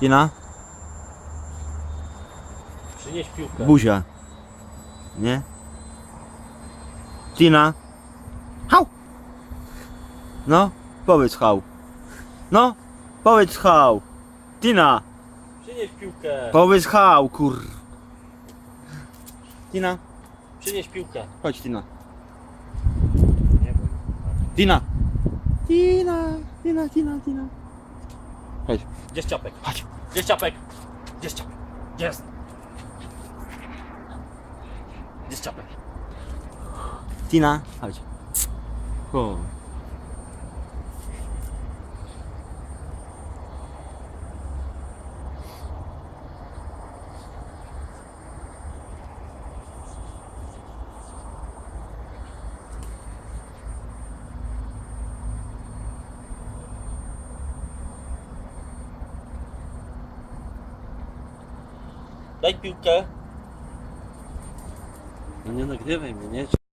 Tina? Przynieś piłkę. Buzia. Nie? Tina? Hał! No, powiedz hał. No, powiedz hał. Tina, Przynieś piłkę. powiedz hał, kur... Tina, Przynieś piłkę. chodź Tina. Nie wiem. Tina! Tina, Tina, Tina, Tina. Just Gdzieś ciapek. Chodź. Gdzieś ciapek. Gdzieś ciapek. Gdzie Just Gdzieś ciapek. Tina, chodź. Chodź. Daj piłkę. No nie nagrywaj mnie, nie?